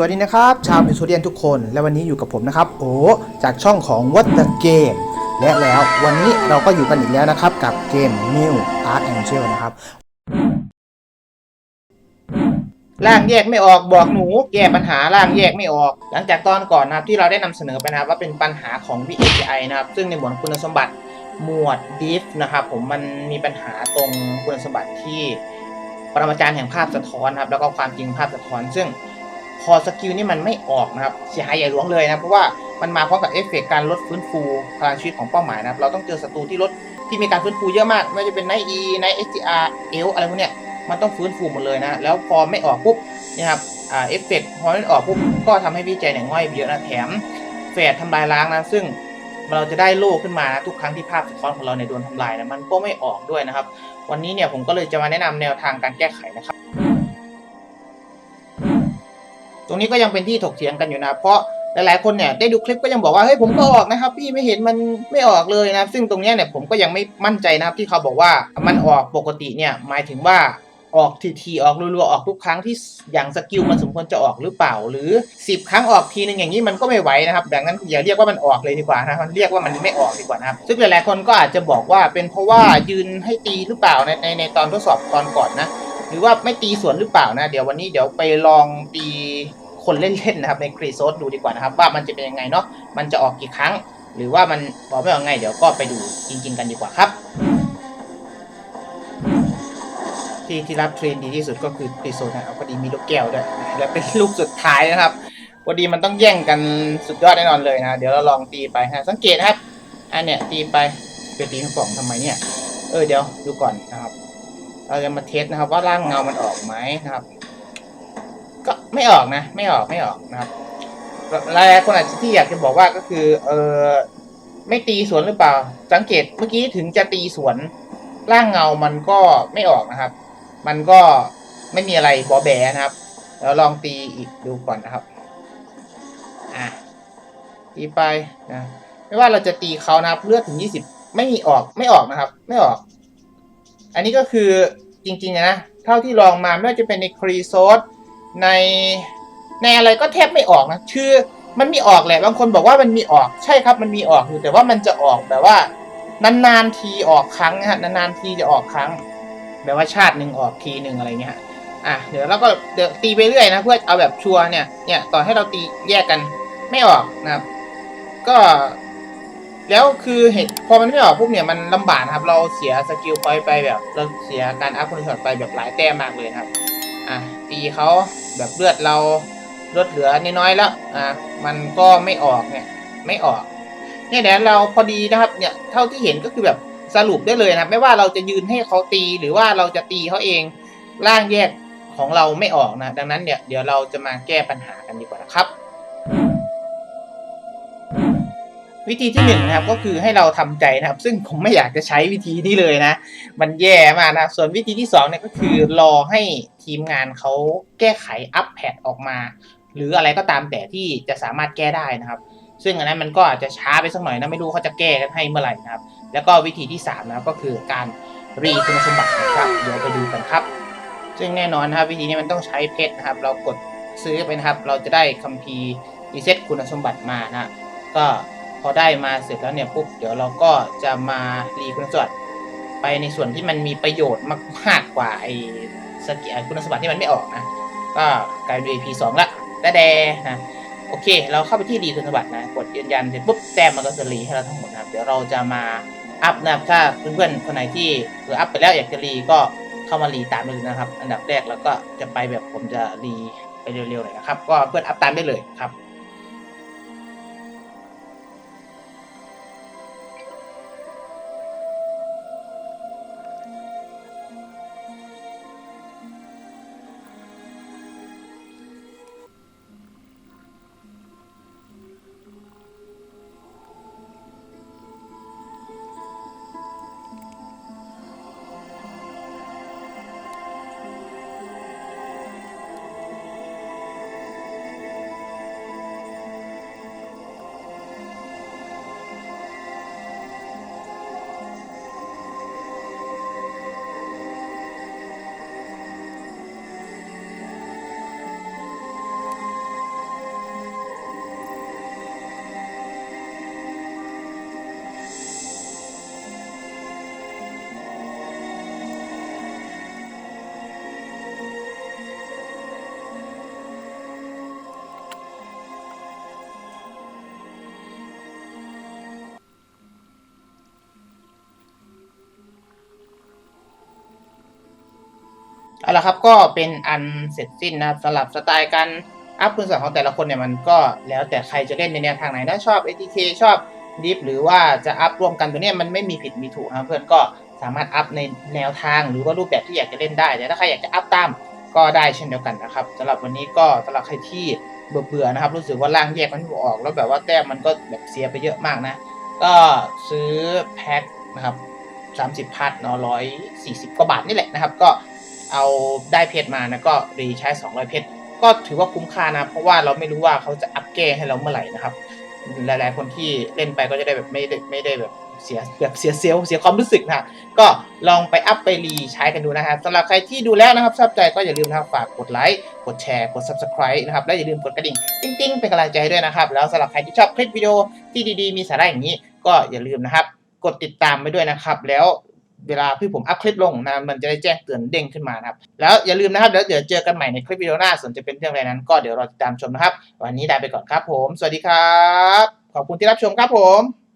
วัสดีนะครับ ชาวมิวโซเดียนทุกคน และวันนี้อยู่กับผมนะครับ โอ้จากช่องของ What the Game และแล้ววันนี้เราก็อยู่กันอีกแล้วนะครับ กับเกม New Art Angel นะครับร่างแยกไม่ออกบอกหนูแก้ปัญหาร่างแยกไม่ออก หลังจากตอนก่อนนะครับที่เราได้นำเสนอไปนะครับว่าเป็นปัญหาของ VAI นะครับ ซึ่งในหมวดคุณสมบัติหมวด diff นะครับผมมันมีปัญหาตรงคุณสมบัติที่ปรมาจารย์แห่งภาพสะท้อนครับแล้วก็ความจริงภาพสะท้อนซึ่ง พอสกิลนี่มันไม่ออกนะครับเสียหายใหญ่หลวงเลยนะเพราะว่ามันมาพร้อมกับเอฟเฟกต์การลดฟื้นฟูพลังชีวิตของเป้าหมายนะครับเราต้องเจอศัตรูที่ลดที่มีการฟื้นฟูเยอะมากไม่ว่าจะเป็นไนอีไนเอสทีอาร์เอลอะไรพวกเนี้ยมันต้องฟื้นฟูหมดเลยนะแล้วพอไม่ออกปุ๊บนี่ครับอ่าเอฟเฟกต์พอไมันออกปุ๊บก็ทำให้วิจัยเนี่ยง่อยเยอะนะแถมแฟดทำลายล้างนะซึ่งเราจะได้โล่ขึ้นมานะทุกครั้งที่ภาพสะท้อนของเราเนี่ยโดนทำลายนะมันก็ไม่ออกด้วยนะครับ วันนี้เนี่ยผมก็เลยจะมาแนะนำแนวทางการแก้ไขนะครับ ตรงนี้ก็ยังเป็นที่ถกเถียงกันอยู่นะ เพราะหลายๆคนเนี่ยได้ดูคลิปก็ยังบอกว่าเฮ้ยผมก็ออกนะครับ พี่ไม่เห็นมันไม่ออกเลยนะซึ่งตรงนี้เนี่ยผมก็ยังไม่มั่นใจนะครับที่เขาบอกว่ามันออกปกติเนี่ยหมายถึงว่าออกทีทีๆออกรัวๆออกทุกครั้งที่อย่างสกิลมันสมควรจะออกหรือเปล่า หรือ 10 ครั้งออกทีนึงอย่างนี้มันก็ไม่ไหวนะครับดังนั้นอย่าเรียกว่ามันออกเลยดีกว่านะมันเรียกว่ามันไม่ออกดีกว่านะครับซึ่งหลายๆคนก็อาจจะบอกว่าเป็นเพราะว่ายืนให้ตีหรือเปล่าในในในตอนทดสอบตอนก่อนนะ หรือว่าไม่ตีสวนหรือเปล่านะ เดี๋ยววันนี้เดี๋ยวไปลองตีคนเล่นๆนะครับในกรีโซดดูดีกว่านะครับ ว่ามันจะเป็นยังไงเนาะมันจะออกกี่ครั้ง หรือว่ามันบอกไม่ออกไง เดี๋ยวก็ไปดูจริง ๆ กันดีกว่าครับ ที่ที่รับเทรนดีที่สุดก็คือกรีโซดนะครับพอดีมีลูกแก้วด้วยและเป็นลูกสุดท้ายนะครับพอดีมันต้องแย่งกันสุดยอดแน่นอนเลยนะเดี๋ยวเราลองตีไปฮะสังเกตนะครับอันเนี้ยตีไปไปตีทั้งสองทำไมเนี่ยเออเดี๋ยวดูก่อนนะครับ เราจะมาเทสนะครับ ว่าร่างเงามันออกไหมนะครับ ก็ไม่ออกนะ ไม่ออกไม่ออกนะครับหลายคนอาจจะที่อยากจะบอกว่าก็คือ เออไม่ตีสวนหรือเปล่า สังเกตเมื่อกี้ถึงจะตีสวนร่างเงามันก็ไม่ออกนะครับ มันก็ไม่มีอะไรบอแบนะครับแล้วลองตีอีกดูก่อนนะครับ อะ ตีไปนะ ไม่ว่าเราจะตีเขานะครับ เลือดถึงยี่สิบไม่มีออกไม่ออกนะครับ ไม่ออก อันนี้ก็คือจริงๆนะ เท่าที่ลองมาไม่ว่าจะเป็นในครีโซดในในอะไรก็แทบไม่ออกนะคือมันมีออกแหละบางคนบอกว่ามันมีออกใช่ครับมันมีออกอยู่แต่ว่ามันจะออกแบบว่านานๆทีออกครั้งนะฮะนานๆทีจะออกครั้งแบบว่าชาติหนึ่งออกทีหนึ่งอะไรเงี้ยอะเดี๋ยวเราก็เดี๋ยวตีไปเรื่อยนะเพื่อเอาแบบชัวร์เนี่ยเนี่ยต่อให้เราตีแยกกันไม่ออกนะครับ ก็ แล้วคือเห็นพอมันไม่ออกปุ๊บเนี่ยมันลำบากนะครับ เราเสียสกิลพอยต์ไปแบบ เราเสียการอัพคุณสมบัติไปแบบหลายแต้มมากเลยครับ อะตีเขาแบบเลือดเราลดเหลือน้อยๆแล้วอะมันก็ไม่ออกเนี่ยไม่ออกเนี่ยเดี๋ยวเราพอดีนะครับเนี่ยเท่าที่เห็นก็คือแบบสรุปได้เลยนะครับไม่ว่าเราจะยืนให้เขาตีหรือว่าเราจะตีเขาเองร่างแยกของเราไม่ออกนะ ดังนั้นเนี่ยเดี๋ยวเราจะมาแก้ปัญหากันดีกว่านะครับ วิธีที่หนึ่งนะครับก็คือให้เราทำใจนะครับ ซึ่งผมไม่อยากจะใช้วิธีนี้เลยนะ มันแย่มากนะส่วนวิธีที่สองเนี่ยก็คือรอให้ทีมงานเขาแก้ไขอัปแพดออกมา หรืออะไรก็ตามแต่ที่จะสามารถแก้ได้นะครับ ซึ่งอันนั้นมันก็อาจจะช้าไปสักหน่อยนะไม่รู้เขาจะแก้กันให้เมื่อไหร่นะครับ แล้วก็วิธีที่3นะครับก็คือการรีคุณสมบัตินะครับเดี๋ยวไปดูกันครับ ซึ่งแน่นอนนะครับวิธีนี้มันต้องใช้เพชรนะครับ เรากดซื้อไปนะครับ เราจะได้คัมภีร์รีเซ็ตคุณสมบัติมานะก็ พอได้มาเสร็จแล้วเนี่ยปุ๊บเดี๋ยวเราก็จะมารีคุณสมบัติไปในส่วนที่มันมีประโยชน์มากๆกว่าไอ้สกิลคุณสมบัติที่มันไม่ออกนะ ก็กลายเป็น AP 2ละแต่แดนะโอเค เราเข้าไปที่ดีคุณสมบัตินะ กดยืนยันเสร็จปุ๊บแต้มมันก็จะรีให้เราทั้งหมดนะเดี๋ยวเราจะมาอัพนะครับถ้าเพื่อนๆคนไหนที่เอออัพไปแล้วอยากจะรีก็เข้ามารีตามได้เลยนะครับ อันดับแรกแล้วก็จะไปแบบผมจะรีไปเร็วๆหน่อยนะครับ ก็เพื่อนอัพตามได้เลยครับ เอาละครับก็เป็นอันเสร็จสิ้นนะครับสำหรับสไตล์การอัพพื้นฐานของแต่ละคนเนี่ยมันก็แล้วแต่ใครจะเล่นในแนวทางไหนถ้าชอบ ATK ชอบดิฟหรือว่าจะอัพรวมกันตัวเนี้ยมันไม่มีผิดมีถูกนะครับเพื่อนก็สามารถอัพในแนวทางหรือว่ารูปแบบที่อยากจะเล่นได้แต่ถ้าใครอยากจะอัพตามก็ได้เช่นเดียวกันนะครับสำหรับวันนี้ก็สำหรับใครที่เบื่อๆนะครับรู้สึกว่าล่างแยกมันไม่ออก แล้วแบบว่าแต้มมันก็แบบเสียไปเยอะมากนะ ก็ซื้อแพ็คนะครับ30พัทเนาะ140กว่าบาทนี่แหละนะครับ ก็ เอาได้เพชรมานะก็รีใช้ 200 เพชรก็ถือว่าคุ้มค่านะ เพราะว่าเราไม่รู้ว่าเขาจะอัปเกรดให้เราเมื่อไหร่นะครับ หลายๆคนที่เล่นไปก็จะได้แบบไม่ได้ไม่ได้แบบเสียแบบเสียเซลเสียความรู้สึกนะก็ลองไปอัพไปรีใช้กันดูนะครับสำหรับใครที่ดูแล้วนะครับชอบใจก็อย่าลืมนะครับฝากกดไลค์กดแชร์กด subscribe นะครับและอย่าลืมกดกระดิ่งติ๊งๆเป็นกำลังใจให้ด้วยนะครับ แล้วสำหรับใครที่ชอบคลิปวิดีโอที่ดีๆ มีสาระอย่างนี้ ก็อย่าลืมนะครับ กดติดตามไปด้วยนะครับ แล้ว เวลาพี่ผมอัพคลิปลงนะมันจะได้แจ้งเตือนเด้งขึ้นมานะครับ แล้วอย่าลืมนะครับเดี๋ยวเดี๋ยวเจอกันใหม่ในคลิปวิดีโอหน้าส่วนจะเป็นเรื่องอะไรนั้น ก็เดี๋ยวรอติดตามชมนะครับ วันนี้ลาไปก่อนครับผม สวัสดีครับ ขอบคุณที่รับชมครับผม